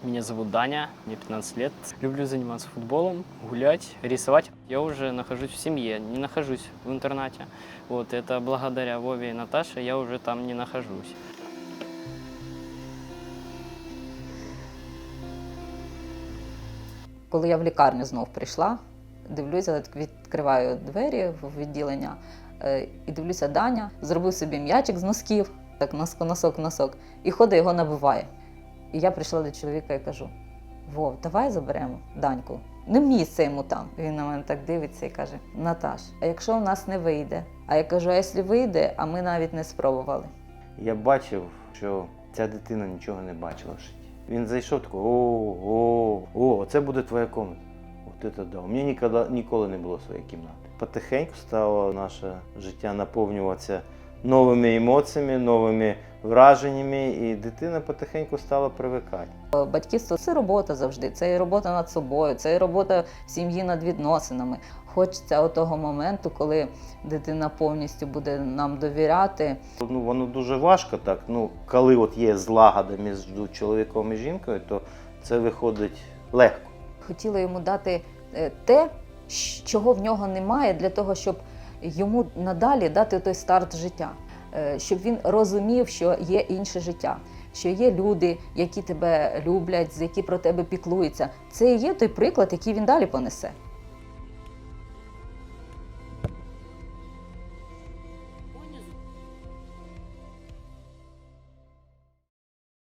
Меня зовут Даня, мне 15 лет. Люблю заниматься футболом, гулять, рисовать. Я уже нахожусь в семье, не нахожусь в интернате. Вот это благодаря Вове и Наташе я уже там не нахожусь. Коли я в лікарню знов прийшла, дивлюся, відкриваю двері в відділення е, і дивлюся, Даня зробив собі м'ячик з носків, так носок, в носок, і ходить його набиває. І я прийшла до чоловіка і кажу: Вов, давай заберемо Даньку. Не місце йому там. Він на мене так дивиться і каже: Наташ, а якщо у нас не вийде? А я кажу, а якщо вийде, а ми навіть не спробували. Я бачив, що ця дитина нічого не бачила в. Він зайшов такий, о, о, о, це буде твоя кімната. От це да. У мене ніколи, ніколи не було своєї кімнати. Потихеньку стало наше життя наповнюватися новими емоціями, новими враженнями, і дитина потихеньку стала привикати. Батьківство це робота завжди, це і робота над собою, це і робота в сім'ї над відносинами. Хочеться того моменту, коли дитина повністю буде нам довіряти. Ну, воно дуже важко так. Ну, коли от є злагода між чоловіком і жінкою, то це виходить легко. Хотіла йому дати е, те, чого в нього немає, для того, щоб йому надалі дати той старт життя, щоб він розумів, що є інше життя. Що є люди, які тебе люблять, які про тебе піклуються. Це і є той приклад, який він далі понесе.